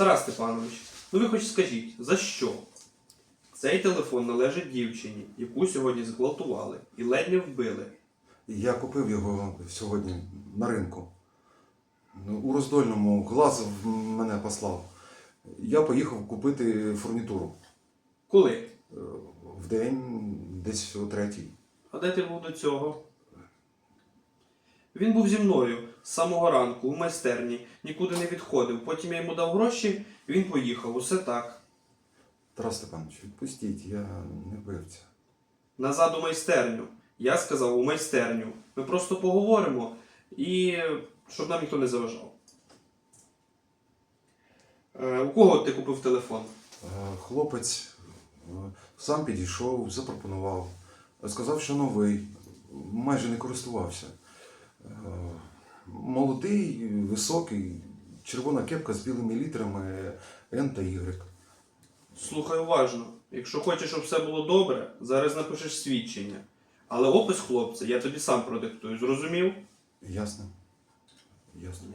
Тарас Степанович, ну ви хоч скажіть, за що? Цей телефон належить дівчині, яку сьогодні зґвалтували і ледь не вбили. Я купив його сьогодні на ринку. Ну, У роздольному глаз в мене послав. Я поїхав купити фурнітуру. Коли? Е, В день десь о третій. А де ти був до цього? Він був зі мною з самого ранку у майстерні, нікуди не відходив. Потім я йому дав гроші, він поїхав. Усе так. Тарас Степанович, відпустіть, я не вбивця. Назад у майстерню. Я сказав у майстерню. Ми просто поговоримо і щоб нам ніхто не заважав. Е, у кого ти купив телефон? Е, Хлопець е, сам підійшов, запропонував. Сказав, що новий, майже не користувався. Е, Молодий, високий, червона кепка з білими літерами Н та Y. Слухай уважно. Якщо хочеш, щоб все було добре, зараз напишеш свідчення. Але опис хлопця я тобі сам продиктую, зрозумів? Ясно? Ясно.